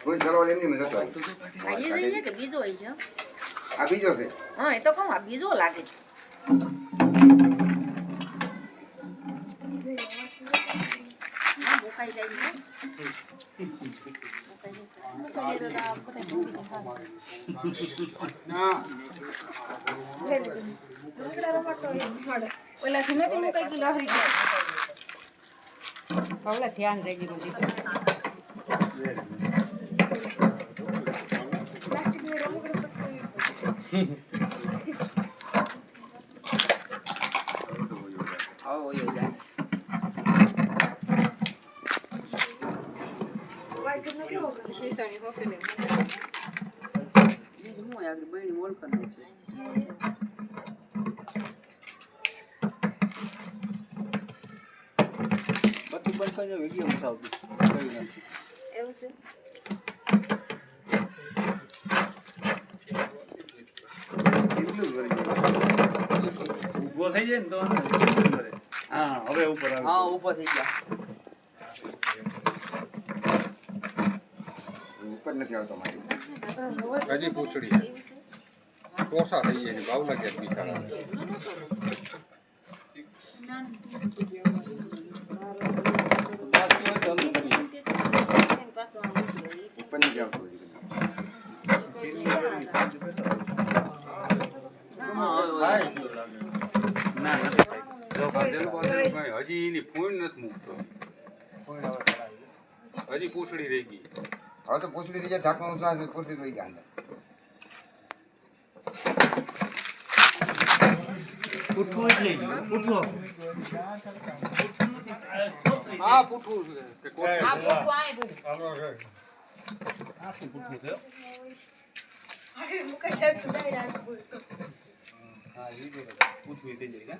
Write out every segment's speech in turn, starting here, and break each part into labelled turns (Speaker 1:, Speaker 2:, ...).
Speaker 1: કોઈ
Speaker 2: સરવાળ એમની મેં જતો
Speaker 1: આ એ જઈએ કે બીજો હોય છે
Speaker 2: આ બીજો છે
Speaker 1: હા એ તો કહું આ બીજો લાગે છે. મુકાઈ જાય ને. મુકાઈ જાય તો આ પોતે મૂકી દે ખાલી.
Speaker 3: ઓલાથી નથી મુકાઈ ગયું લહરી ગયું હવે ધ્યાન રહી ગયું દીકરું
Speaker 2: આવો એ જાય
Speaker 3: શીશાની હોટેલે
Speaker 2: બીજું હું આગળ બહેણી ઓળખાણ છે બધું બંધ કરી દો વીડિયો મસાવતું કઈ નથી
Speaker 3: એવું છે
Speaker 4: ઊભો થઈ જાય ને તો. હા હવે ઉપર
Speaker 2: હા ઊભો થઈ ગયા ઉપર નથી આવતો મારી
Speaker 5: હજી પૂછડી ટોસા થઈ જાય ભાવ લાગે બિચારા
Speaker 2: ઉપર નથી આવતો.
Speaker 4: જો
Speaker 5: હજી એની ફૂણ નથી મૂકતો. હજી પૂછડી રહી ગઈ.
Speaker 2: હવે તો પૂછડી થઈ જાય ઢાંકણું ઉસાસ પૂછડી થઈ ગયા અંદર.
Speaker 5: આ પૂઠું હા કે છે.
Speaker 1: આ આય
Speaker 4: શું પૂછવું થયો હા એ બરાબર. થઈ જાય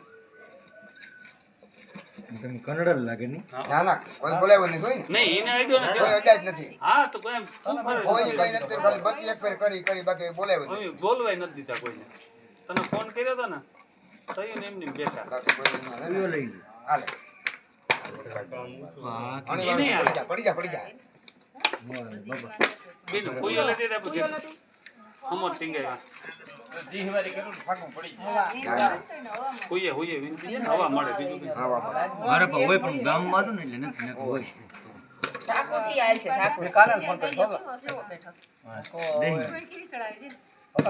Speaker 6: તમે કನ್ನડ લાગે નહીં.
Speaker 2: ના ના કોઈ બોલાવ્યો નહીં કોઈ?
Speaker 4: નહીં એને આઈડિયો નથી.
Speaker 2: કોઈ અડ્યા જ નથી.
Speaker 4: હા તો કોઈ એમ ખૂબ ફરે
Speaker 2: કોઈ કઈ નથી. ખાલી બત્તી એક ફેર કરી કરી બાકી બોલાવ્યો નહીં
Speaker 4: બોલવાય નથી દીધા કોઈને. તમે ફોન કર્યો ને? તો એને એમને એમ બેઠા.
Speaker 2: બાકી કોઈ ના. હાલે. પડી જા પડી જા પડી જા.
Speaker 6: બાબા.
Speaker 4: બીજું કોઈ
Speaker 2: ના, ના.
Speaker 4: હોઈએ હોઈએ વિનંતી હવા મળે બીજું
Speaker 6: મારે પણ હોય પણ ગામમાં હતું ને એટલે નથી નકર હોય.
Speaker 1: ઠાકોરજી આયેલ છે ઠાકોર.
Speaker 6: દહીં.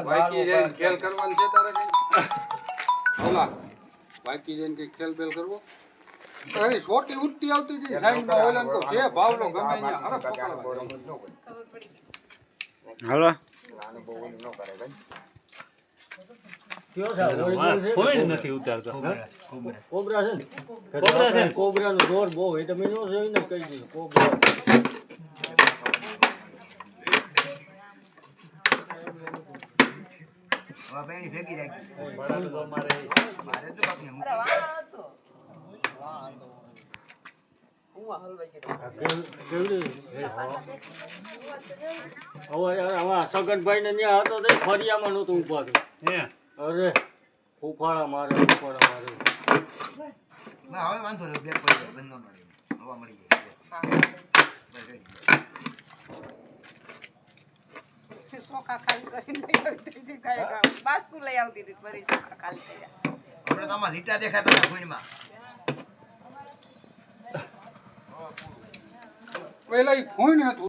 Speaker 5: બાકી જઈને ખેલ કરવાનું છે તારે કઈ? બાકી જઈને કઈ ખેલ બેલ કરવો? છોટી ઉઠતી આવતી હતી સાઈડમાં ઓલા તો જે ભાવલો ગમે ત્યાં.
Speaker 6: હાલો
Speaker 2: આને બહુ ઓલું ન કરે ભાઈ
Speaker 4: કોઈ જ નથી ઉતારતો
Speaker 7: કોબરા છે ને?
Speaker 4: છે ને?
Speaker 7: જોર બહુ હોય. તમે નો કહી દીધું
Speaker 2: ભેગી રાખી.
Speaker 7: સગનભાઈ ને ત્યાં હતો તે ફરિયામાં નતું ઊભા
Speaker 4: હે?
Speaker 7: અરે ફૂફાળા મારે ફૂફાળા મારે.
Speaker 2: ના હવે વાંધો નહીં બ્લેક પડી જાય બંધ ન મળે હવા મળી જાય
Speaker 3: ખાલી કરીને લઈ આવતી હતી કાંઈ બાસ્કુ લઈ આવતી હતી ફરી ચોખા ખાલી કર્યા.
Speaker 2: આપણે તો આમાં લીટા દેખાતા હતા ફોનમાં
Speaker 5: પેલા ઈ હતું નથી